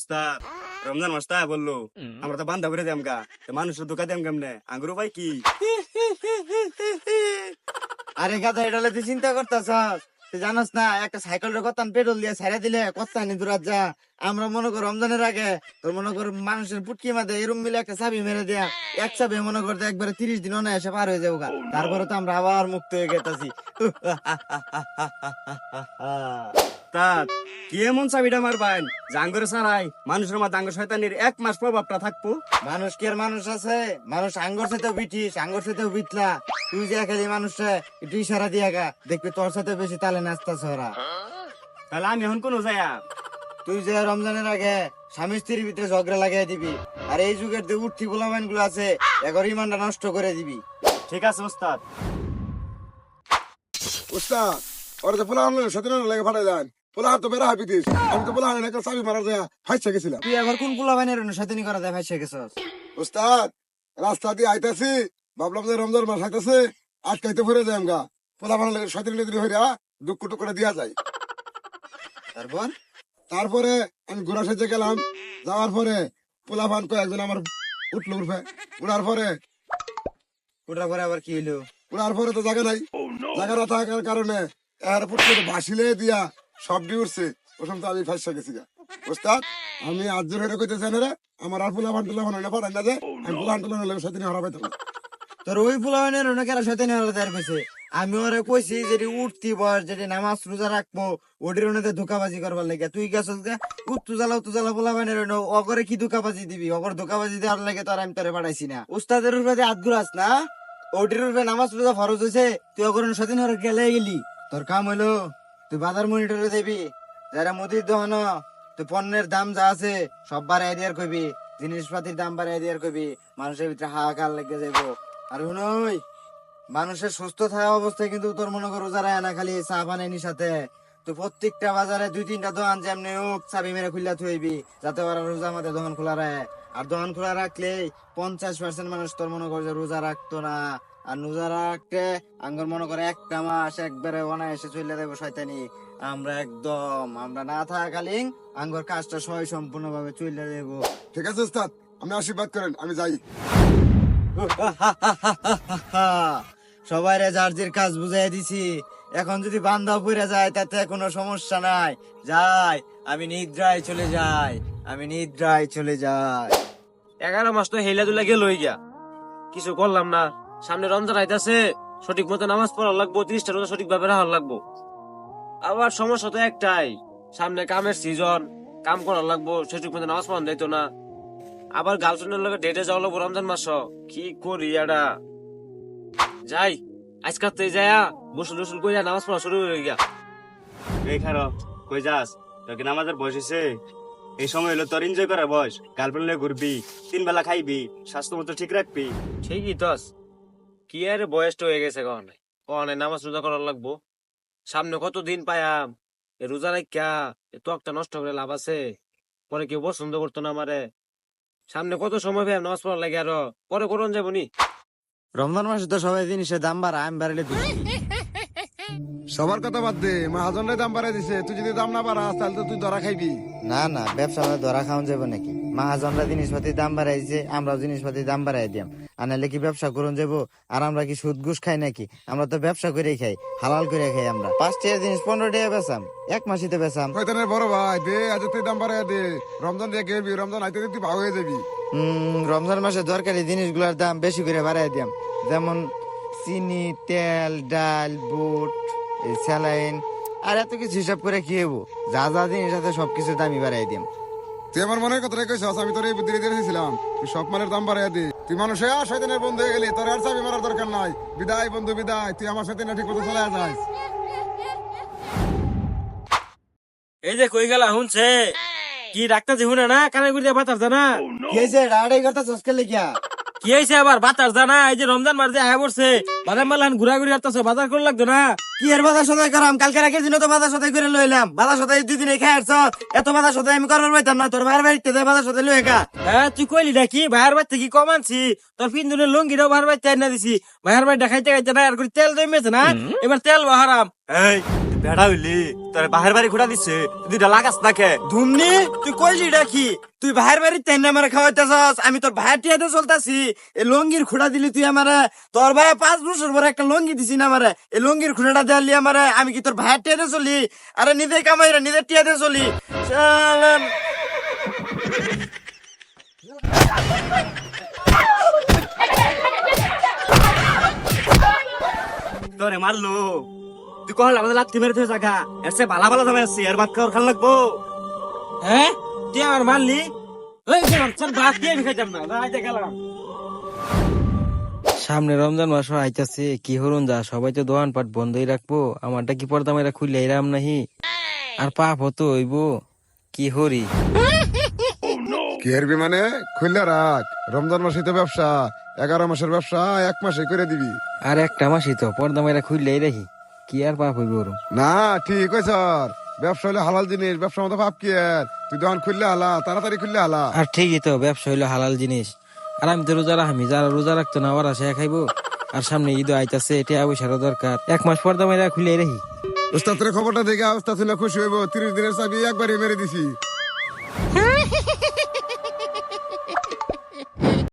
উস্তাদ রমজান বলল। আমরা তো বান্ধা করে দেম গা মানুষের দোকা দেম কেমনে? আঙ্গুর ভাই কি? আরে গাদা এটা তুই চিন্তা করতেছ তুই জানাস না একটা সাইকেল পেট্রোল দিয়ে ছাড়া দিলে দূরাত যা। আমরা মনে কর রমজানের আগে তোর মনে কর মানুষের পুটকি মাঝে এরম মিলে একটা চাবি মেরে দেয়া। এক চাবি মনে করতে একবারে তিরিশ দিন না এসে পার হয়ে যাব গা। তারপরে তো আমরা আবার মুক্ত হয়ে গেতাছি। উস্তাদ কি এমন চাবিটা মারবাইন? জাঙ্গরে সারাই মানুষের মা দাঙ্গ শয়তানির এক মাস প্রভাবটা থাকব। মানুষ কি আর মানুষ আছে? মানুষ আঙ্গর সাথেও বিটিস আঙ্গর সাথেও বিটলা। তুই যে খালি মানুষটা একটু ইশারা দিয়া গা দেখবি তোর সাথে বেশি তালে নাচতাছ ওরা তাহলে আমি এখন কোনো যায়া? তুই যে রমজানের আগে স্বামী স্ত্রীর ভিতরে ঝগড়া লাগাই দিবি আর এই যুগের যে উঠতি গোলামাইনগুলো আছে এখন ইমানটা নষ্ট করে দিবি। ঠিক আছে উস্তাদ উস্তাদ ওরা তো আনলো সতেরো লেগে ফাটাই দেন। পোলা তো বেড়া হাবি দিস। আমি তো পোলা একটা চাবি মারা যায় ফাইসা গেছিলাম। তুই এখন কোন গোলামাইনের সাথে করা যায় ভাই গেছস। উস্তাদ রাস্তা দিয়ে আইতাছি ভাবলাম যে রমজান মাস আইতাছে আটকাইতে ফুরে যাই আমগা। পোলা বানালে সতেরো লেগে হইরা দুঃখ টুক দিয়া যায়। তারপর? তারপরে আমি ঘোরা সেজে গেলাম। যাওয়ার পরে পোলা ফান কয়েকজন আমার উঠল উঠবে উঠার পরে ওটার পরে আবার কি হইল? উঠার পরে তো জায়গা নাই। জায়গা না থাকার কারণে এর পুটকে ভাসিলে দিয়া সব ডি উঠছে। ও সময় তো আমি ফাইসা গেছি গা। ওস্তাদ আমি আজ জোর হেরে কইতেছি না আমার আর পোলা ফান টোলা ফান না যে। আমি পোলা ফান টোলা হলে সেদিন হারা পাইতাম তোর ওই অনেক এরা তার কইছে আমি ওরে কইছি যেটি উঠতি বয়স যেটি নামাজ রোজা রাখব ওটির ওনাতে ধোকাবাজি করবার লাগে। তুই গেছস গে উত্তু জ্বালা উত্তু জ্বালা পোলামাইনের অন্য। অগরে কি ধোকাবাজি দিবি? অগর ধোকাবাজি দেওয়ার লাগে তোর আমি তোরে পাঠাইছি না। উস্তাদের উপরে হাত ঘুরাস না। ওটির উপরে নামাজ রোজা ফরজ হয়েছে তুই অগর সাথে নেওয়ার গেলে গেলি। তোর কাম হইল তুই বাজার মনিটরে দিবি যারা মুদির দহন তুই পণ্যের দাম যা আছে সব বাড়াই দিয়ার কবি জিনিসপাতির দাম বাড়াই দিয়ার কইবি, মানুষের ভিতরে হাহাকার লেগে যাইব। আর শুনই মানুষের সুস্থ থাকা অবস্থায় কিন্তু তোর মনে করো যারা না খালি চা বানাইনি সাথে, তো প্রত্যেকটা বাজারে দুই তিনটা দোকান যেমনি হোক চাবি মেরে খুললা থইবি, যাতে ওরা রোজা মাঝে দোকান খোলা রাখে। আর দোকান খোলা রাখলে পঞ্চাশ পার্সেন্ট মানুষ তোর মনে করে যে রোজা রাখতো না। আর রাখতে আঙ্গর মনে করে একটা মাস একবারে অনায়াসে চলে দেবো শয়তানি। আমরা একদম আমরা না থাকাকালীন আঙ্গর কাজটা সবাই সম্পূর্ণ ভাবে চলে দেবো ঠিক আছে ওস্তাদ আমি আশীর্বাদ করেন আমি যাই। সবাই যার কাজ বুঝাই দিছি। এখন যদি বান্ধব পড়ে যায় তাতে কোনো সমস্যা নাই। যাই আমি নিদ্রায় চলে যাই আমি নিদ্রায় চলে যাই। এগারো মাস তো হেলা দুলা গেল গিয়া কিছু করলাম না। সামনে রমজান আইতাছে সঠিক মতো নামাজ পড়া লাগবো তিরিশটা রোজা সঠিক ভাবে রাখার লাগবো। আবার সমস্যা তো একটাই সামনে কামের সিজন কাম করার লাগবো সঠিক মতো নামাজ পড়ান যাইতো না। আবার গার্লফ্রেন্ডের লগে ডেটে যাওয়া লাগবো রমজান মাস কি করি এটা যাই আজকাল তো যায়া গোসল টসল কইরা নামাজ পড়া শুরু হয়ে গিয়া। এই খারো কই যাস? তোর কি নামাজের বয়স হয়েছে এই সময় হলো তোর এনজয় করার বয়স। গার্লফ্রেন্ড ঘুরবি তিন বেলা খাইবি স্বাস্থ্য মতো ঠিক রাখবি। ঠিকই তস কি আরে বয়সটা হয়ে গেছে কখনে কখনে নামাজ রোজা করার লাগবো? সামনে কত দিন পায়াম? এ রোজা রাখা এ ত্বকটা নষ্ট করে লাভ আছে? পরে কেউ পছন্দ করতো না আমারে। সামনে কত সময় পাইম নামাজ পড়ার লাগে আরও? পরে করুন যাব নি। রমজান মাসে তো সবাই জিনিসের দাম বাড়া আমি বাড়াইলে দিই সবার কথা বাদ দে মহাজনের দাম বাড়াই দিছে। তুই যদি দাম না বাড়াস তাহলে তো তুই ধরা খাইবি। না না ব্যবসা ধরা খাওয়ান যাবে নাকি? মাহাজনরা জিনিসপাতির দাম বাড়াইছে আমরাও জিনিসপাতির দাম বাড়াই দিয়াম। আনালে কি ব্যবসা করুন যাব? আর আমরা কি সুদ ঘুষ খাই নাকি? আমরা তো ব্যবসা করে খাই হালাল করে খাই আমরা। পাঁচ টাকার জিনিস পনেরো টাকা বেচাম এক মাসিতে বেচাম। কয়তানের বড় ভাই দে আজ তুই দাম বাড়াই দে। রমজান গেবি রমজান আইতে তুই ভাও হয়ে যাবি। রমজান মাসে দরকারি জিনিসগুলোর দাম বেশি করে বাড়াই দিয়াম। যেমন চিনি তেল ডাল বুট এই স্যালাইন আর এত কিছু হিসাব করে কি হব যা যা জিনিস আছে সবকিছু দামই বাড়াই দিয়াম তুই আমার মনের কথাটা কইছস আমি তোর এই বুদ্ধি দিয়ে দিয়েছিলাম তুই সব মালের দাম বাড়াই দে। তুই মানুষে আর শয়তানের বন্ধু হয়ে গেলি তোর আর চাবি মারার দরকার নাই। বিদায় বন্ধু বিদায়। তুই আমার সাথে না ঠিক মতো চলে যাস এই যে কই গেলা শুনছে? কি ডাক্তার যে শুনে না? কানে গুড়িয়া বাতাস জানা কি হয়েছে রাড়াই কথা চসকে লেখিয়া কি হয়েছে আবার? বাতাস জানা এই যে রমজান মার যে আয় পড়ছে বাদাম মালান ঘুরা ঘুরি আসতেছে বাজার করে লাগতো না? কি এর বাধা সদাই করাম? কালকে রাখে দিন তো বাধা সদাই করে লইলাম বাধা সদাই দুই দিনে খাই আসছ এত বাধা সদাই আমি করবার পাইতাম না। তোর ভাইয়ের বাড়িতে দে বাধা সদাই লই একা হ্যাঁ তুই কইলি নাকি? ভাইয়ের বাড়ি থেকে কম আনছি? তোর পিন্দুনের লঙ্গিটাও ভাইয়ের বাড়িতে এনে দিছি। ভাইয়ের বাড়ি দেখাইতে খাইতে না আর করে তেল জমেছে না? এবার তেল বাহারাম। এই বেড়া হইলি, তোর বাহের বাড়ি ঘুরা দিচ্ছে তুই লাগাস না খে ধুমনি, তুই কইলি কি? তুই ভাইয়ের বাড়ির তেন আমার খাওয়াইতেছস, আমি তোর ভাইয়ের টিয়াতে চলতাছি। এই লঙ্গির খুঁড়া দিলি তুই আমারে। তোর ভাই পাঁচ বছর পরে একটা লঙ্গি দিছি না আমারে। এই লঙ্গির খুঁড়াটা দেয়ালি আমারে, আমি কি তোর ভাইয়ের টিয়াতে চলি? আরে নিজে কামাই রে, নিজের টিয়াতে চলি। শালার। তোরে মারলো। তুই কহল আমাদের লাত্তি মেরে তুই জায়গা এর সে ভালা ভালা দামে আসছি আর ভাত খাওয়ার খান লাগবো। হ্যাঁ তুই আমার মারলি ওই ভাত দিয়ে আমি খাইতাম না। রাইতে গেলাম সামনে রমজান মাস আইতাছে কি হরুন যা সবাই তো দোকান পাট বন্ধই রাখব আমারটা কি পর্দা মেরা খুললে এরাম নাহি। আর পাপ হতো হইব কি হরি কি হারবি মানে? খুললে রাখ রমজান মাসে তো ব্যবসা। এগারো মাসের ব্যবসা এক মাসে করে দিবি। আর একটা মাসই তো পর্দা মেরা খুললেই রাখি কি আর পাপ হইব না ঠিক স্যার। ব্যবসা হলে হালাল জিনিস ব্যবসা মতো ভাব কি আর? তুই দোকান খুললে হালা তাড়াতাড়ি খুললে হালা। আর ঠিকই তো ব্যবসা হইল হালাল জিনিস। আর আমি তো রোজা রাখি যারা রোজা রাখতো না ওরা সে খাইবো। আর সামনে ঈদ আইতাছে এটা পয়সারও দরকার। এক মাস পর্দা মেরা খুললেই রাখি। ওস্তাদের খবরটা দেখে ওস্তাদ শুনে খুশি হইব। তিরিশ দিনের চাবি একবারই মেরে দিছি।